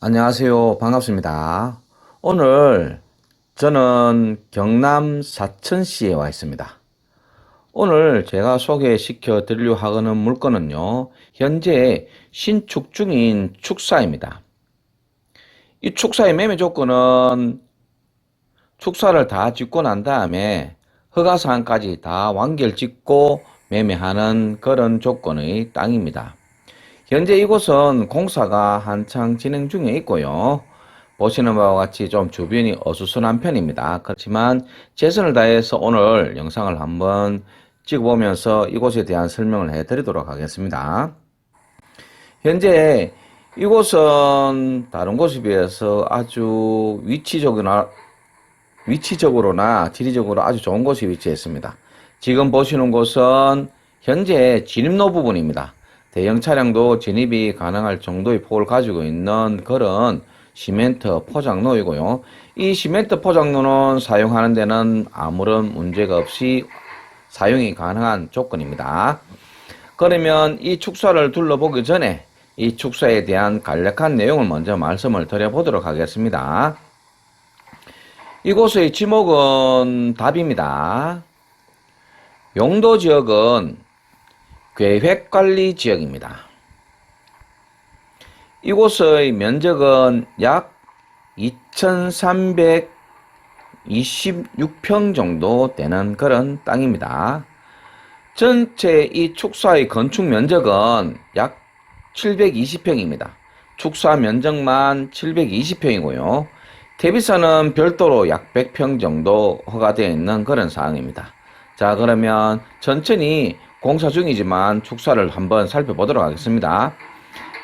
안녕하세요. 반갑습니다. 오늘 저는 경남 사천시에 와 있습니다. 오늘 제가 소개시켜 드리려 하는 물건은요, 현재 신축 중인 축사입니다. 이 축사의 매매 조건은 축사를 다 짓고 난 다음에 허가사항까지 다 완결 짓고 매매하는 그런 조건의 땅입니다. 현재 이곳은 공사가 한창 진행 중에 있고요. 보시는 바와 같이 좀 주변이 어수선한 편입니다. 그렇지만 최선을 다해서 오늘 영상을 한번 찍어보면서 이곳에 대한 설명을 해드리도록 하겠습니다. 현재 이곳은 다른 곳에 비해서 아주 위치적으로나, 위치적으로나 지리적으로 아주 좋은 곳에 위치했습니다. 지금 보시는 곳은 현재 진입로 부분입니다. 대형 차량도 진입이 가능할 정도의 폭을 가지고 있는 그런 시멘트 포장로이고요. 이 시멘트 포장로는 사용하는 데는 아무런 문제가 없이 사용이 가능한 조건입니다. 그러면 이 축사를 둘러보기 전에 이 축사에 대한 간략한 내용을 먼저 말씀을 드려보도록 하겠습니다. 이곳의 지목은 답입니다. 용도 지역은 계획관리 지역입니다. 이곳의 면적은 약 2326평 정도 되는 그런 땅입니다. 전체 이 축사의 건축 면적은 약 720평입니다. 축사 면적만 720평이고요. 대비선은 별도로 약 100평 정도 허가되어 있는 그런 사항입니다. 자, 그러면 천천히 공사 중이지만 축사를 한번 살펴보도록 하겠습니다.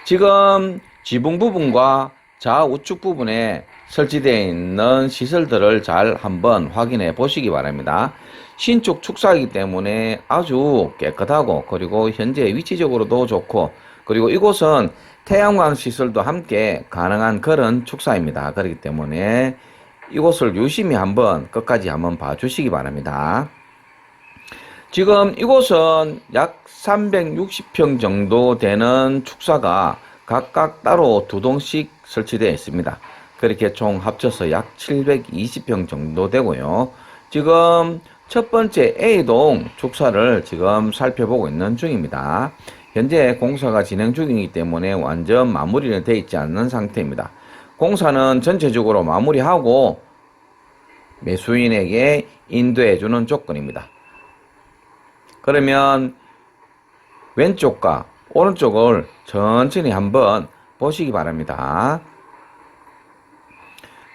지금 지붕 부분과 좌우측 부분에 설치되어 있는 시설들을 잘 한번 확인해 보시기 바랍니다. 신축 축사이기 때문에 아주 깨끗하고 그리고 현재 위치적으로도 좋고 그리고 이곳은 태양광 시설도 함께 가능한 그런 축사입니다. 그렇기 때문에 이곳을 유심히 한번 끝까지 한번 봐주시기 바랍니다. 지금 이곳은 약 360평 정도 되는 축사가 각각 따로 두 동씩 설치되어 있습니다. 그렇게 총 합쳐서 약 720평 정도 되고요. 지금 첫 번째 A동 축사를 지금 살펴보고 있는 중입니다. 현재 공사가 진행 중이기 때문에 완전 마무리는 되어 있지 않는 상태입니다. 공사는 전체적으로 마무리하고 매수인에게 인도해 주는 조건입니다. 그러면 왼쪽과 오른쪽을 천천히 한번 보시기 바랍니다.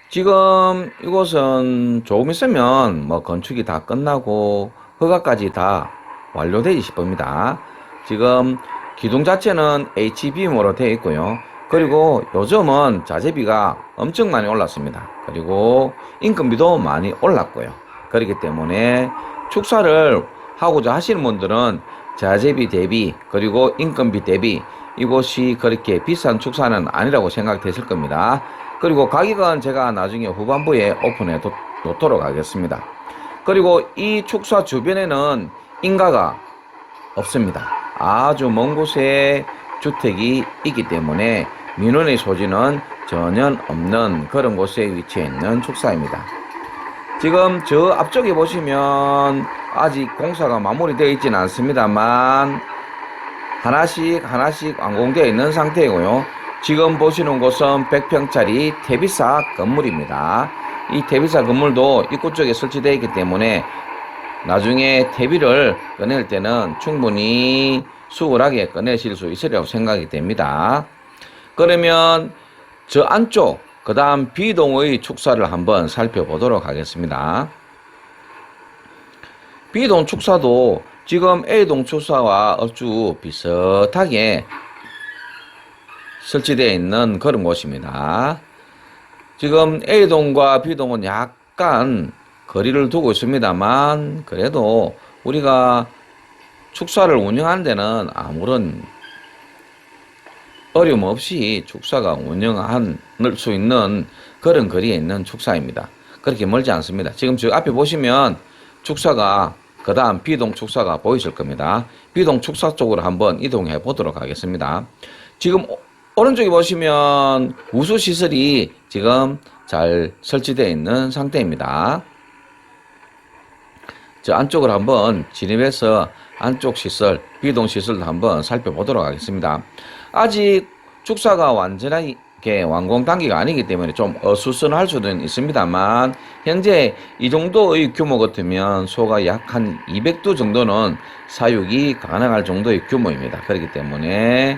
지금 이곳은 조금 있으면 뭐 건축이 다 끝나고 허가까지 다 완료되지 싶습니다. 지금 기둥 자체는 HBM으로 되어 있고요. 그리고 요즘은 자재비가 엄청 많이 올랐습니다. 그리고 인건비도 많이 올랐고요. 그렇기 때문에 축사를 하고자 하시는 분들은 자재비 대비 그리고 인건비 대비 이곳이 그렇게 비싼 축사는 아니라고 생각되실 겁니다. 그리고 가격은 제가 나중에 후반부에 오픈해 놓도록 하겠습니다. 그리고 이 축사 주변에는 인가가 없습니다. 아주 먼 곳에 주택이 있기 때문에 민원의 소지는 전혀 없는 그런 곳에 위치해 있는 축사입니다. 지금 저 앞쪽에 보시면 아직 공사가 마무리되어 있지는 않습니다만 하나씩 하나씩 완공되어 있는 상태이고요. 지금 보시는 곳은 100평짜리 태비사 건물입니다. 이 태비사 건물도 입구 쪽에 설치되어 있기 때문에 나중에 태비를 꺼낼 때는 충분히 수월하게 꺼내실 수 있으리라고 생각이 됩니다. 그러면 저 안쪽 그 다음 B동의 축사를 한번 살펴보도록 하겠습니다. B동 축사도 지금 A동 축사와 아주 비슷하게 설치되어 있는 그런 곳입니다. 지금 A동과 B동은 약간 거리를 두고 있습니다만 그래도 우리가 축사를 운영하는 데는 아무런 어려움 없이 축사가 운영할 수 있는 그런 거리에 있는 축사입니다. 그렇게 멀지 않습니다. 지금 저 앞에 보시면 축사가 그 다음 비동 축사가 보이실 겁니다. 비동 축사 쪽으로 한번 이동해 보도록 하겠습니다. 지금 오른쪽에 보시면 우수 시설이 지금 잘 설치되어 있는 상태입니다. 저 안쪽을 한번 진입해서 안쪽 시설, 비동 시설도 한번 살펴보도록 하겠습니다. 아직 축사가 완전 하게 완공 단계가 아니기 때문에 좀 어수선할 수도 있습니다만 현재 이 정도의 규모 같으면 소가 약 한 200두 정도는 사육이 가능할 정도의 규모입니다. 그렇기 때문에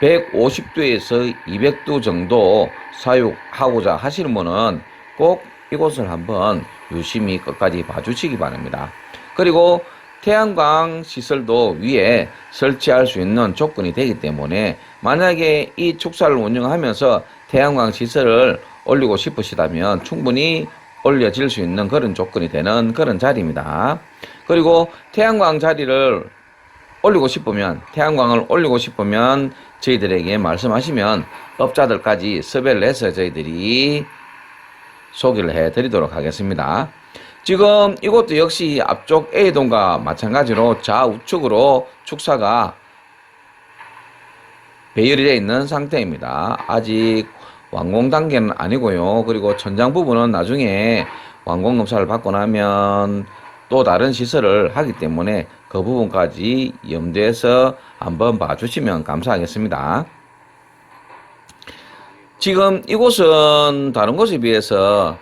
150두에서 200두 정도 사육하고자 하시는 분은 꼭 이곳을 한번 유심히 끝까지 봐주시기 바랍니다. 그리고 태양광 시설도 위에 설치할 수 있는 조건이 되기 때문에 만약에 이 축사를 운영하면서 태양광 시설을 올리고 싶으시다면 충분히 올려질 수 있는 그런 조건이 되는 그런 자리입니다. 그리고 태양광 자리를 올리고 싶으면 태양광을 올리고 싶으면 저희들에게 말씀하시면 업자들까지 섭외를 해서 저희들이 소개를 해 드리도록 하겠습니다. 지금 이것도 역시 앞쪽 A동과 마찬가지로 좌우측으로 축사가 배열이 되어 있는 상태입니다. 아직 완공 단계는 아니고요. 그리고 천장 부분은 나중에 완공 검사를 받고 나면 또 다른 시설을 하기 때문에 그 부분까지 염두해서 한번 봐주시면 감사하겠습니다. 지금 이곳은 다른 곳에 비해서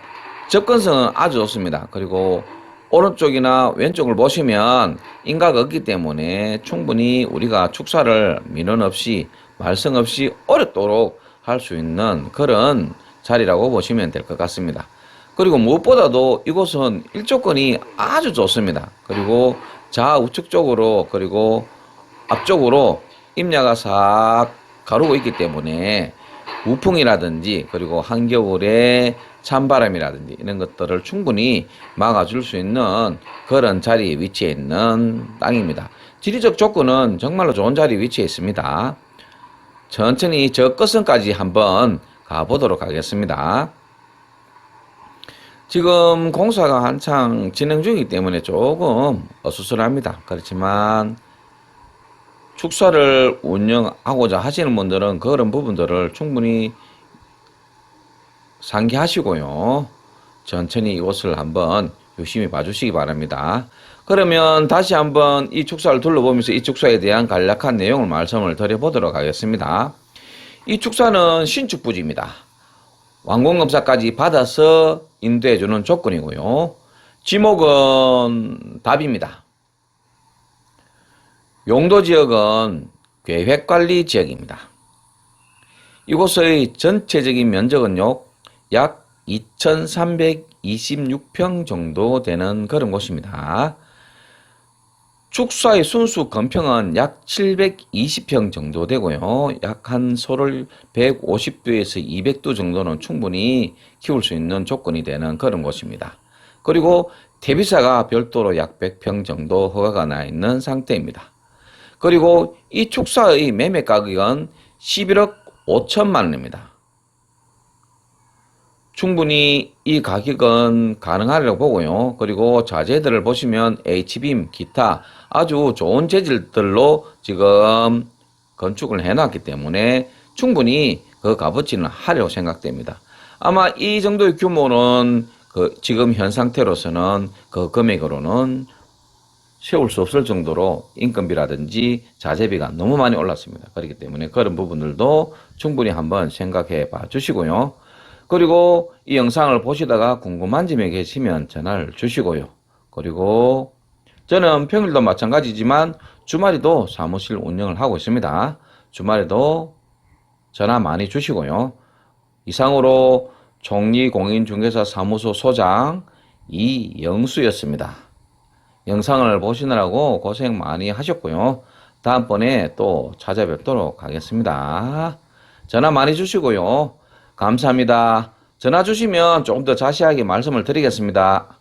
접근성은 아주 좋습니다. 그리고 오른쪽이나 왼쪽을 보시면 인가가 없기 때문에 충분히 우리가 축사를 민원 없이 말썽 없이 어렵도록 할 수 있는 그런 자리라고 보시면 될 것 같습니다. 그리고 무엇보다도 이곳은 일조권이 아주 좋습니다. 그리고 좌 우측 쪽으로 그리고 앞쪽으로 임야가 싹 가르고 있기 때문에 우풍이라든지 그리고 한겨울에 찬바람이라든지 이런 것들을 충분히 막아줄 수 있는 그런 자리에 위치해 있는 땅입니다. 지리적 조건은 정말로 좋은 자리에 위치해 있습니다. 천천히 저 끝선까지 한번 가보도록 하겠습니다. 지금 공사가 한창 진행 중이기 때문에 조금 어수선합니다. 그렇지만 축사를 운영하고자 하시는 분들은 그런 부분들을 충분히 상기하시고요. 천천히 이곳을 한번 유심히 봐주시기 바랍니다. 그러면 다시 한번 이 축사를 둘러보면서 이 축사에 대한 간략한 내용을 말씀을 드려보도록 하겠습니다. 이 축사는 신축 부지입니다. 완공검사까지 받아서 인도해주는 조건이고요. 지목은 답입니다. 용도 지역은 계획관리 지역입니다. 이곳의 전체적인 면적은요, 약 2,326평 정도 되는 그런 곳입니다. 축사의 순수 건평은 약 720평 정도 되고요. 약 한 소를 150두에서 200두 정도는 충분히 키울 수 있는 조건이 되는 그런 곳입니다. 그리고 대비사가 별도로 약 100평 정도 허가가 나 있는 상태입니다. 그리고 이 축사의 매매 가격은 11억 5천만 원입니다. 충분히 이 가격은 가능하리라고 보고요. 그리고 자재들을 보시면 H빔, 기타 아주 좋은 재질들로 지금 건축을 해놨기 때문에 충분히 그 값어치는 하리라고 생각됩니다. 아마 이 정도의 규모는 그 지금 현 상태로서는 그 금액으로는 세울 수 없을 정도로 인건비라든지 자재비가 너무 많이 올랐습니다. 그렇기 때문에 그런 부분들도 충분히 한번 생각해 봐 주시고요. 그리고 이 영상을 보시다가 궁금한 점이 계시면 전화를 주시고요. 그리고 저는 평일도 마찬가지지만 주말에도 사무실 운영을 하고 있습니다. 주말에도 전화 많이 주시고요. 이상으로 종리공인중개사 사무소 소장 이영수였습니다. 영상을 보시느라고 고생 많이 하셨고요. 다음번에 또 찾아뵙도록 하겠습니다. 전화 많이 주시고요. 감사합니다. 전화 주시면 조금 더 자세하게 말씀을 드리겠습니다.